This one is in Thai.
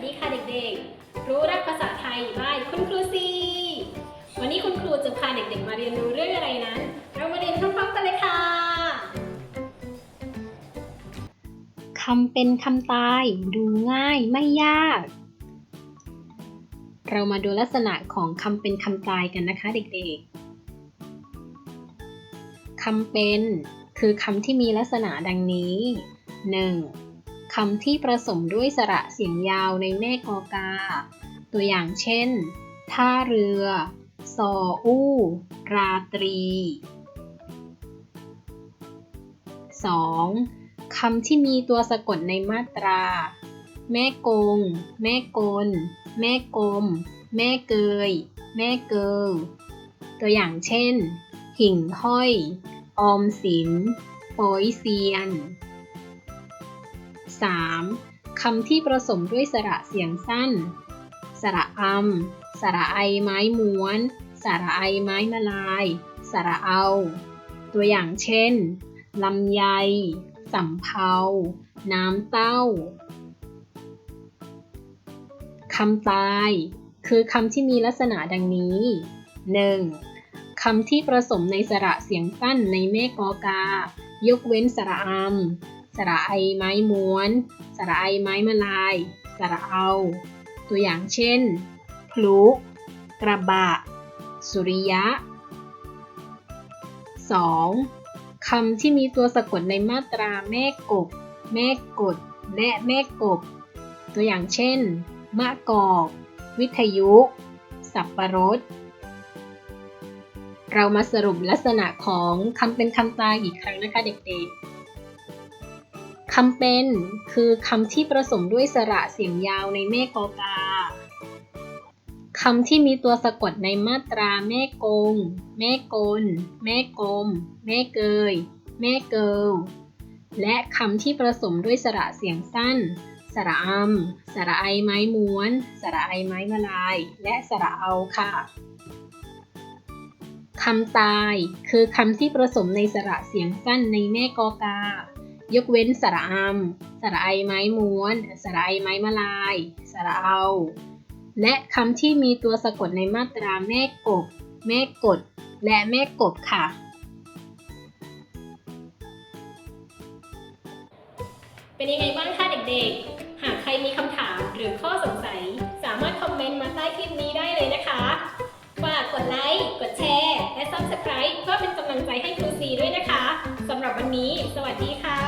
วัสดีค่ะเด็กๆ รู้รักภาษาไทยบายคุณครูซีวันนี้คุณครูจะพาเด็กๆ มาเรียนรู้เรื่องอะไรนั้น เรามาเรียนพร้อมๆกันเลยค่ะคำเป็นคำตายดูง่ายไม่ยาก เรามาดูลักษณะของคำเป็นคำตายกันนะคะเด็กๆคำเป็นคือคำที่มีลักษณะดังนี้ 1. คำที่ผสมด้วยสระเสียงยาวในแม่กอกา ตัวอย่างเช่น ท่าเรือ ซออู้ ราตรี 2. คำที่มีตัวสะกดในมาตรา แม่กง แม่กล แม่กลม แม่เกย แม่เกิลตัวอย่างเช่น หิ่งห้อย ออมสินโปยเซียน 3. คำที่ผสมด้วยสระเสียงสั้น สระอำสระไอไม้ม้วน สระไอไม้มาลาย สระเอา ตัวอย่างเช่น ลำไย สำเภา น้ำเต้า คำตาย คือคำที่มีลักษณะดังนี้ 1. คำที่ผสมในสระเสียงสั้นในแม่กอกา ยกเว้นสระอำ สระไอไม้ม้วน สระไอไม้มาลาย สระเอา ตัวอย่างเช่น พลุ กระบะ สุริยะ 2. คำที่มีตัวสะกดในมาตราแม่กบ แม่กด และแม่กบ ตัวอย่างเช่น มะกอก วิทยุ สับประรด เรามาสรุปลักษณะของคำเป็นคำตายอีกครั้งนะคะเด็กๆ คำเป็นคือคำที่ผสมด้วยสระเสียงยาวในแม่กอกาคำที่มีตัวสะกดในมาตราแม่กง แม่กล แม่กลม แม่เกย แม่เกิล และคำที่ผสมด้วยสระเสียงสั้น สระอำสระไอไม้ม้วน สระไอไม้มาลาย และสระเอาค่ะคำตายคือคำที่ผสมในสระเสียงสั้นในแม่กอกา ยกเว้นสระอำสระไอไม้ม้วน สระไอไม้มาลาย สระเอา และคำที่มีตัวสะกดในมาตราแม่กบ แม่กด และแม่กบค่ะ เป็นยังไงบ้างคะเด็กๆ หากใครมีคำถามหรือข้อสงสัย สามารถคอมเมนต์มาใต้คลิปนี้ได้เลยนะคะฝากกดไลค์ กดแชร์ และ Subscribe เพื่อเป็นกำลังใจให้ครูซีด้วยนะคะ สำหรับวันนี้ สวัสดีค่ะ